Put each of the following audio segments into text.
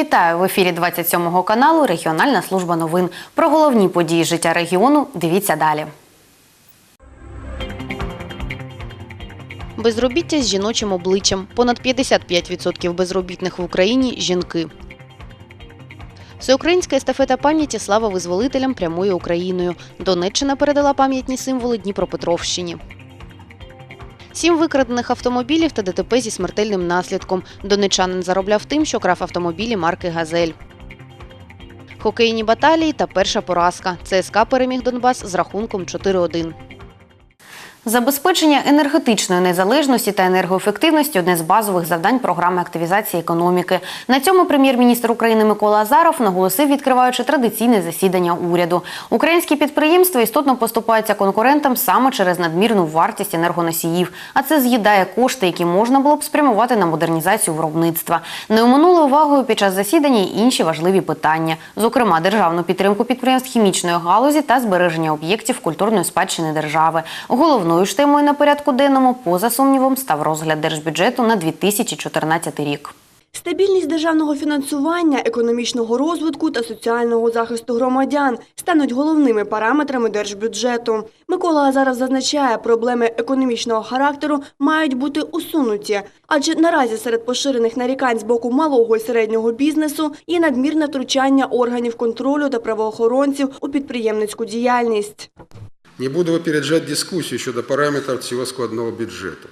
Вітаю в ефірі 27 каналу Регіональна служба новин. Про головні події життя регіону дивіться далі. Безробіття з жіночим обличчям. Понад 55% безробітних в Україні жінки. Всеукраїнська естафета пам'яті слава визволителям прямує Україною. Донеччина передала пам'ятні символи Дніпропетровщині. Сім викрадених автомобілів та ДТП зі смертельним наслідком. Донечанин заробляв тим, що крав автомобілі марки Газель. Хокейні баталії та перша поразка. ЦСКА переміг Донбас з рахунком 4-1. Забезпечення енергетичної незалежності та енергоефективності одне з базових завдань програми активізації економіки. На цьому прем'єр-міністр України Микола Азаров наголосив, відкриваючи традиційне засідання уряду. Українські підприємства істотно поступаються конкурентам саме через надмірну вартість енергоносіїв, а це з'їдає кошти, які можна було б спрямувати на модернізацію виробництва. Не оминули увагою під час засідання й інші важливі питання, зокрема державну підтримку підприємств хімічної галузі та збереження об'єктів культурної спадщини держави. Головною ж темою на порядку денному, поза сумнівом, став розгляд держбюджету на 2014 рік. Стабільність державного фінансування, економічного розвитку та соціального захисту громадян стануть головними параметрами держбюджету. Микола Азаров зазначає, проблеми економічного характеру мають бути усунуті, адже наразі серед поширених нарікань з боку малого і середнього бізнесу є надмірне втручання органів контролю та правоохоронців у підприємницьку діяльність. Не буду випереджати дискусію щодо параметрів цього складного бюджету.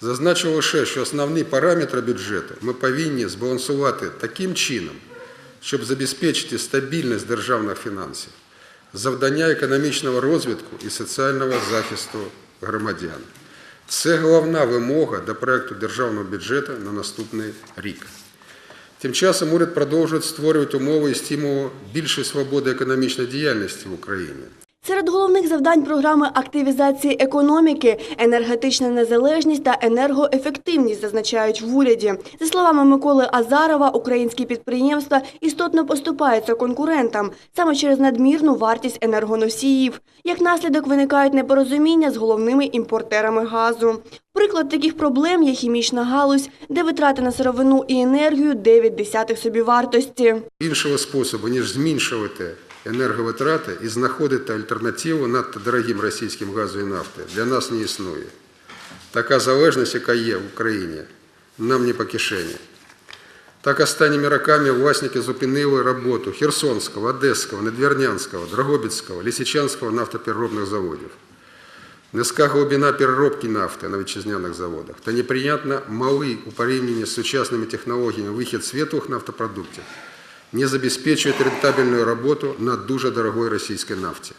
Зазначу лише, що основні параметри бюджету ми повинні збалансувати таким чином, щоб забезпечити стабільність державних фінансів, завдання економічного розвитку і соціального захисту громадян. Це головна вимога до проекту державного бюджету на наступний рік. Тим часом уряд продовжує створювати умови і стимули більшої свободи економічної діяльності в Україні. Серед головних завдань програми активізації економіки – енергетична незалежність та енергоефективність, зазначають в уряді. За словами Миколи Азарова, українські підприємства істотно поступаються конкурентам саме через надмірну вартість енергоносіїв. Як наслідок виникають непорозуміння з головними імпортерами газу. Приклад таких проблем є хімічна галузь, де витрати на сировину і енергію 9 десятих собівартості. Іншого способу, ніж зменшувати енерговитрати і знаходити альтернативу надто дорогим російським газу і нафти, для нас не існує. Така залежність, яка є в Україні, нам не по кишені. Так останніми роками власники зупинили роботу Херсонського, Одеського, Недвірнянського, Дрогобицького, Лисичанського нафтопереробних заводів. Низька глибина переробки нафти на вітчизняних заводах та неприйнятно малий у порівнянні з сучасними технологіями вихід світлих нафтопродуктів не забезпечують рентабельну роботу на дуже дорогої російській нафті.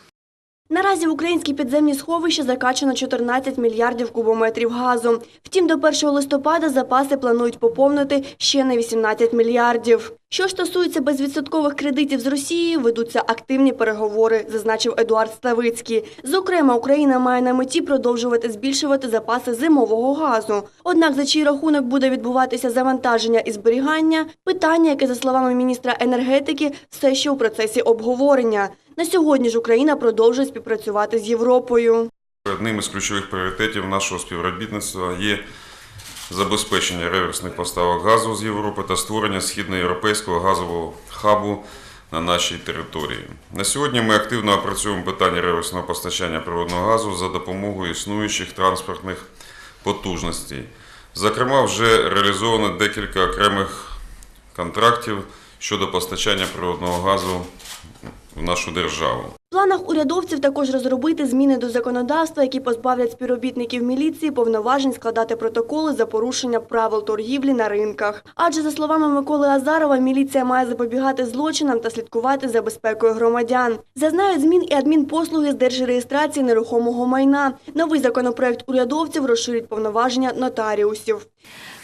Наразі в українські підземні сховища закачано 14 мільярдів кубометрів газу. Втім, до 1 листопада запаси планують поповнити ще на 18 мільярдів. Що стосується безвідсоткових кредитів з Росією, ведуться активні переговори, зазначив Едуард Ставицький. Зокрема, Україна має на меті продовжувати збільшувати запаси зимового газу. Однак за чий рахунок буде відбуватися завантаження і зберігання – питання, яке, за словами міністра енергетики, все ще у процесі обговорення. На сьогодні ж Україна продовжує співпрацювати з Європою. Одним із ключових пріоритетів нашого співробітництва є забезпечення реверсних поставок газу з Європи та створення східноєвропейського газового хабу на нашій території. На сьогодні ми активно опрацюємо питання реверсного постачання природного газу за допомогою існуючих транспортних потужностей. Зокрема, вже реалізовано декілька окремих контрактів щодо постачання природного газу в нашу державу. Планах урядовців також розробити зміни до законодавства, які позбавлять співробітників міліції повноважень складати протоколи за порушення правил торгівлі на ринках. Адже, за словами Миколи Азарова, міліція має запобігати злочинам та слідкувати за безпекою громадян. Зазнають змін і адмінпослуги з держреєстрації нерухомого майна. Новий законопроект урядовців розширить повноваження нотаріусів.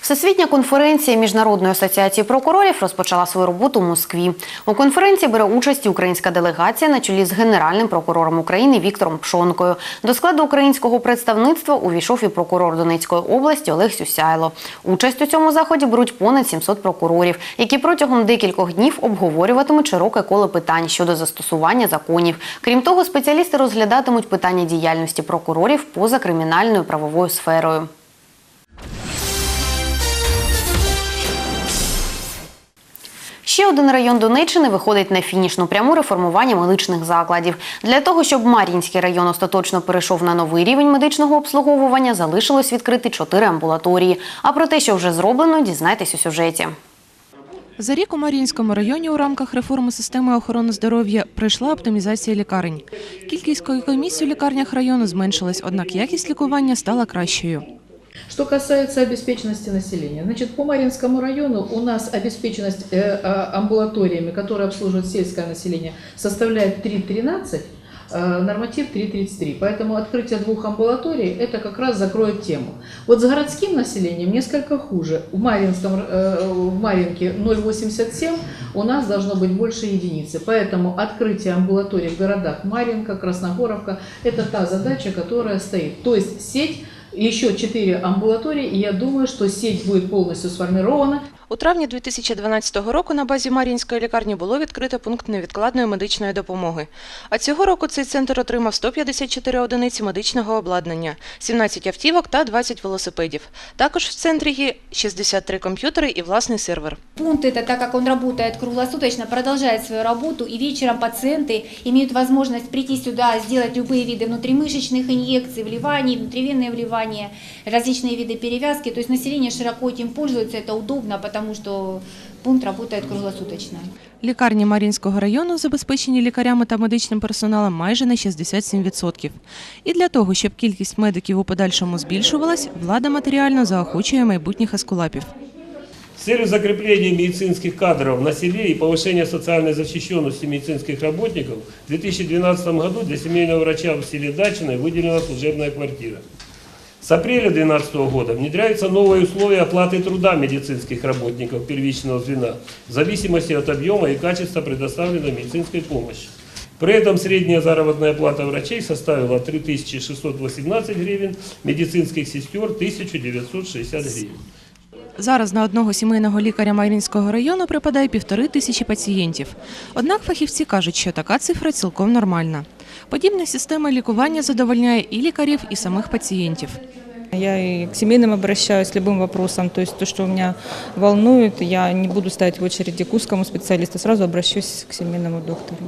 Всесвітня конференція Міжнародної асоціації прокурорів розпочала свою роботу в Москві. У конференції бере участь українська делегація на чолі з генеральним прокурором України Віктором Пшонкою. До складу українського представництва увійшов і прокурор Донецької області Олег Сюсяйло. Участь у цьому заході беруть понад 700 прокурорів, які протягом декількох днів обговорюватимуть широке коло питань щодо застосування законів. Крім того, спеціалісти розглядатимуть питання діяльності прокурорів поза кримінальною правовою сферою. Ще один район Донеччини виходить на фінішну пряму реформування медичних закладів. Для того, щоб Мар'їнський район остаточно перейшов на новий рівень медичного обслуговування, залишилось відкрити чотири амбулаторії. А про те, що вже зроблено, дізнайтесь у сюжеті. За рік у Мар'їнському районі у рамках реформи системи охорони здоров'я пройшла оптимізація лікарень. Кількість койко-місць у лікарнях району зменшилась, однак якість лікування стала кращою. Что касается обеспеченности населения, значит, по Маринскому району у нас обеспеченность э, а, амбулаториями, которые обслуживают сельское население, составляет 3,13, э, норматив 3,33. Поэтому открытие двух амбулаторий это как раз закроет тему. Вот с городским населением несколько хуже. В, Маринском, э, в Маринке 0,87, у нас должно быть больше единицы. Поэтому открытие амбулаторий в городах Маринка, Красногоровка – это та задача, которая стоит. То есть сеть еще четыре амбулатории, и я думаю, что сеть будет полностью сформирована. У травні 2012 року на базі Мар'їнської лікарні було відкрито пункт невідкладної медичної допомоги. А цього року цей центр отримав 154 одиниці медичного обладнання, 17 автівок та 20 велосипедів. Також в центрі є 63 комп'ютери і власний сервер. Пункт это, так как он работает круглосуточно, продолжает свою работу, и вечером пациенты имеют возможность прийти сюда, сделать любые виды внутримышечных инъекций, вливаний, внутривенные вливания, различные виды перевязки. То есть население широко этим пользуется, это удобно, потому что пункт работает круглосуточно. Лікарні Мар'їнського району забезпечені лікарями та медичним персоналом майже на 67%. І для того, щоб кількість медиків у подальшому збільшувалась, влада матеріально заохочує майбутніх ескулапів. С целью закрепления медицинских кадров на селе и повышения социальной защищенности медицинских работников в 2012 году для семейного врача в селе Дачино выделена служебная квартира. С апреля 2012 года внедряются новые условия оплаты труда медицинских работников первичного звена в зависимости от объема и качества предоставленной медицинской помощи. При этом средняя заработная плата врачей составила 3618 гривен, медицинских сестер 1960 гривен. Зараз на одного сімейного лікаря Мар'їнського району припадає півтори тисячі пацієнтів. Однак фахівці кажуть, що така цифра цілком нормальна. Подібна система лікування задовольняє і лікарів, і самих пацієнтів. Я и к семейным обращаюсь с любым вопросом, то есть то, что меня волнует, я не буду стоять в очереди к узкому специалисту, сразу обращусь к семейному доктору.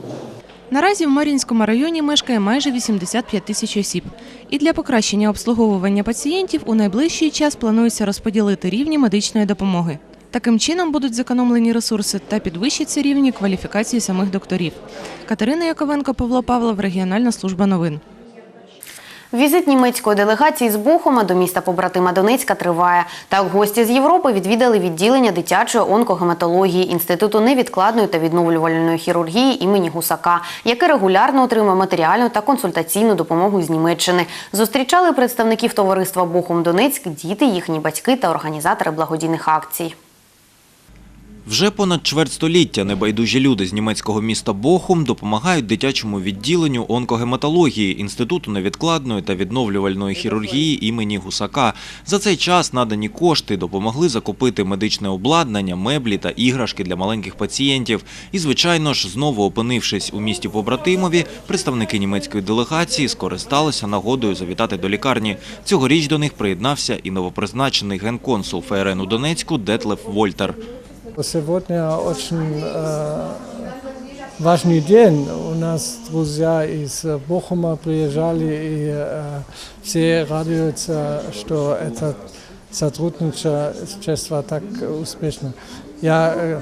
Наразі в Мар'їнському районі мешкає майже 85 тисяч осіб. І для покращення обслуговування пацієнтів у найближчий час планується розподілити рівні медичної допомоги. Таким чином будуть зекономлені ресурси та підвищаться рівні кваліфікації самих докторів. Катерина Яковенко, Павло Павлов, Регіональна служба новин. Візит німецької делегації з Бохума до міста побратима Донецька триває. Так, гості з Європи відвідали відділення дитячої онкогематології Інституту невідкладної та відновлювальної хірургії імені Гусака, яке регулярно отримує матеріальну та консультаційну допомогу з Німеччини. Зустрічали представників товариства Бохум Донецьк, діти, їхні батьки та організатори благодійних акцій. Вже понад чверть століття небайдужі люди з німецького міста Бохум допомагають дитячому відділенню онкогематології Інституту невідкладної та відновлювальної хірургії імені Гусака. За цей час надані кошти допомогли закупити медичне обладнання, меблі та іграшки для маленьких пацієнтів. І, звичайно ж, знову опинившись у місті побратимові, представники німецької делегації скористалися нагодою завітати до лікарні. Цьогоріч до них приєднався і новопризначений генконсул ФРН у Донецьку Детлеф Вольтер. Сегодня очень э, важный день. У нас друзья из Бохума приезжали, и э, все радуются, что это сотрудничество так успешно. Я э,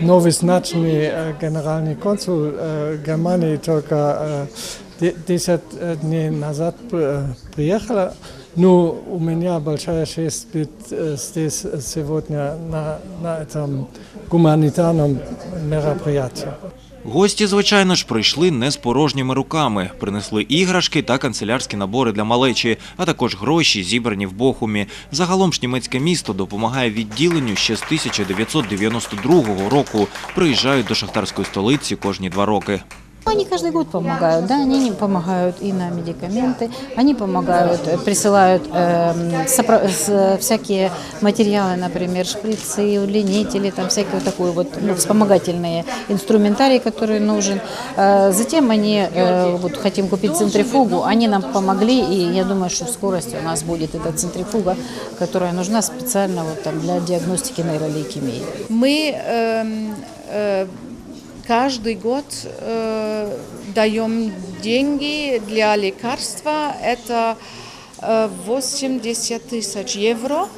новозначенный э, генеральный консул э, Германии только э, 10 дней назад э, приехала. Ну, у меня большая честь быть э, здесь сегодня на, на этом гуманитарном мероприятии. Гості, звичайно ж, прийшли не з порожніми руками. Принесли іграшки та канцелярські набори для малечі, а також гроші, зібрані в Бохумі. Загалом ж німецьке місто допомагає відділенню ще з 1992 року. Приїжджають до шахтарської столиці кожні два роки. Они каждый год помогают, да, они не помогают и на медикаменты, они помогают, э, присылают эм, сопро- с- всякие материалы, например, шприцы, удлинители, там всякие вот такой вот ну, вспомогательные инструментарий, который нужен. Э, Затем они, э, вот хотим купить центрифугу, они нам помогли, и я думаю, что в скорости у нас будет эта центрифуга, которая нужна специально вот там для диагностики нейролейкемии. Мы эм, э, каждый год э, даем деньги для лекарства. Это э, 80 тысяч евро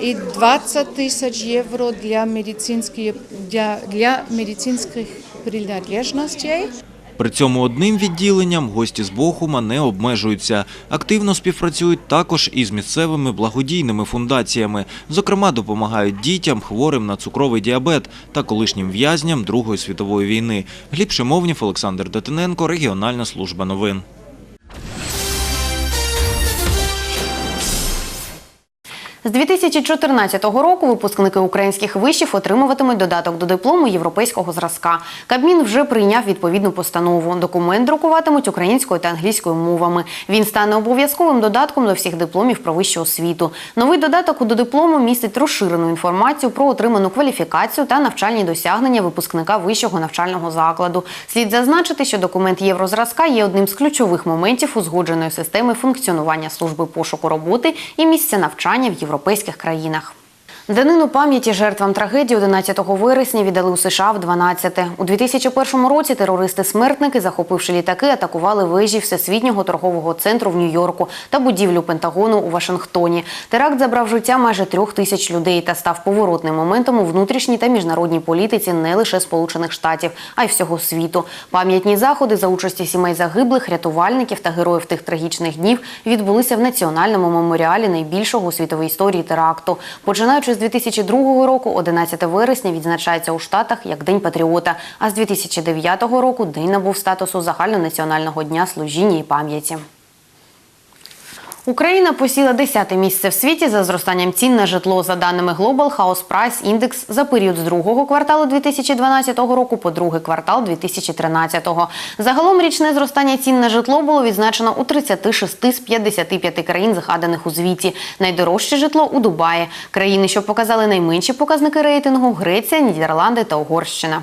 и 20 тысяч евро для медицинских, для, для медицинских принадлежностей. При цьому одним відділенням гості з Бохума не обмежуються. Активно співпрацюють також із місцевими благодійними фундаціями. Зокрема, допомагають дітям, хворим на цукровий діабет та колишнім в'язням Другої світової війни. Гліб Шимовнів, Олександр Датиненко, Регіональна служба новин. З 2014 року випускники українських вишів отримуватимуть додаток до диплому європейського зразка. Кабмін вже прийняв відповідну постанову. Документ друкуватимуть українською та англійською мовами. Він стане обов'язковим додатком до всіх дипломів про вищу освіту. Новий додаток до диплому містить розширену інформацію про отриману кваліфікацію та навчальні досягнення випускника вищого навчального закладу. Слід зазначити, що документ єврозразка є одним з ключових моментів узгодженої системи функціонування служби пошуку роботи і місця навчання в європейських країнах. Данину пам'яті жертвам трагедії 11 вересня віддали у США в 12-те. У 2001 році терористи-смертники, захопивши літаки, атакували вежі Всесвітнього торгового центру в Нью-Йорку та будівлю Пентагону у Вашингтоні. Теракт забрав життя майже трьох тисяч людей та став поворотним моментом у внутрішній та міжнародній політиці не лише Сполучених Штатів, а й всього світу. Пам'ятні заходи за участі сімей загиблих, рятувальників та героїв тих трагічних днів відбулися в національному меморіалі найбільшого у світовій історії теракту. Починаючи з 2002 року, 11 вересня відзначається у Штатах як День патріота. А з 2009 року день набув статусу загальнонаціонального дня служіння і пам'яті. Україна посіла 10 місце в світі за зростанням цін на житло. За даними Global House Price Index, за період з другого кварталу 2012 року по другий квартал 2013. Загалом річне зростання цін на житло було відзначено у 36 з 55 країн, згаданих у звіті. Найдорожче житло у Дубаї. Країни, що показали найменші показники рейтингу – Греція, Нідерланди та Угорщина.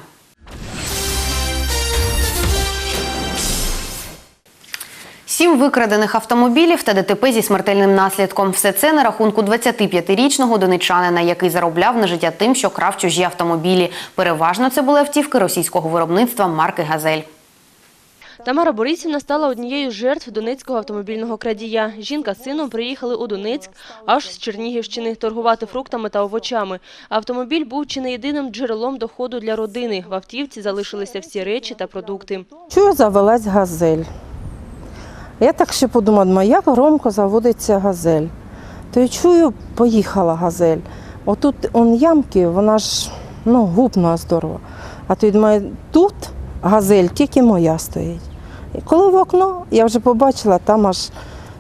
Сім викрадених автомобілів та ДТП зі смертельним наслідком. Все це на рахунку 25-річного донечанина, який заробляв на життя тим, що крав чужі автомобілі. Переважно це були автівки російського виробництва марки Газель. Тамара Борисівна стала однією з жертв донецького автомобільного крадія. Жінка з сином приїхали у Донецьк аж з Чернігівщини торгувати фруктами та овочами. Автомобіль був чи не єдиним джерелом доходу для родини. В автівці залишилися всі речі та продукти. Чую, завелась газель. Я так ще подумала, думаю, як громко заводиться газель. То я чую, поїхала газель. Отут он ямки, вона ж ну, гупнула здорово. А то думаю, тут газель тільки моя стоїть. І коли в окно, я вже побачила, там аж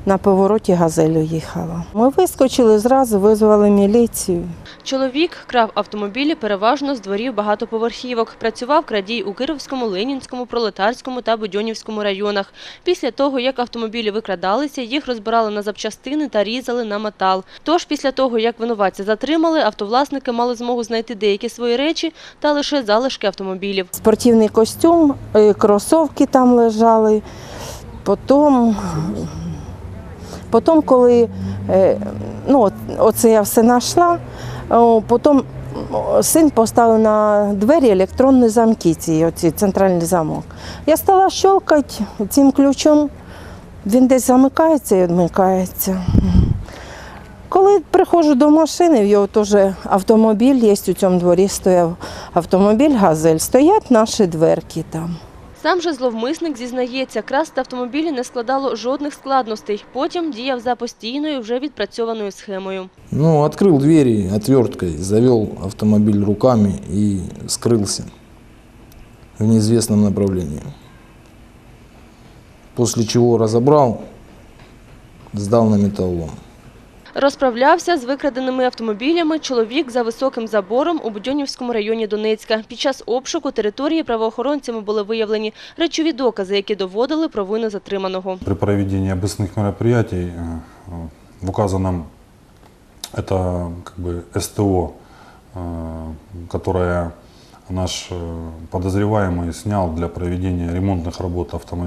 на повороті газель уїхала. Ми вискочили зразу, визвали міліцію. Чоловік крав автомобілі переважно з дворів багатоповерхівок. Працював крадій у Кировському, Ленінському, Пролетарському та Будьонівському районах. Після того, як автомобілі викрадалися, їх розбирали на запчастини та різали на метал. Тож після того, як винуватця затримали, автовласники мали змогу знайти деякі свої речі та лише залишки автомобілів. Спортивний костюм, е, кросовки там лежали. Потім, потім коли е, ну, оце я все знайшла, потім син поставив на двері електронні замки, ці, оці, центральний замок. Я стала щелкати цим ключом, він десь замикається і відмикається. Коли приходжу до машини, в його теж автомобіль є у цьому дворі, стояв автомобіль Газель, стоять наші дверки там. Сам же зловмисник зізнається, красти автомобілі не складало жодних складностей. Потім діяв за постійною вже відпрацьованою схемою. Ну, открыл двери отверткой, завел автомобиль руками и скрылся в неизвестном направлении. После чего разобрал, сдал на металлолом. Розправлявся з викраденими автомобілями чоловік за високим забором у Будьонівському районі Донецька. Під час обшуку території правоохоронцями були виявлені речові докази, які доводили провину затриманого. При проведении обыскных мероприятий э, э, в указанном это как бы СТО, э, которое наш э, подозреваемый снял для проведения ремонтных работ автомобиля.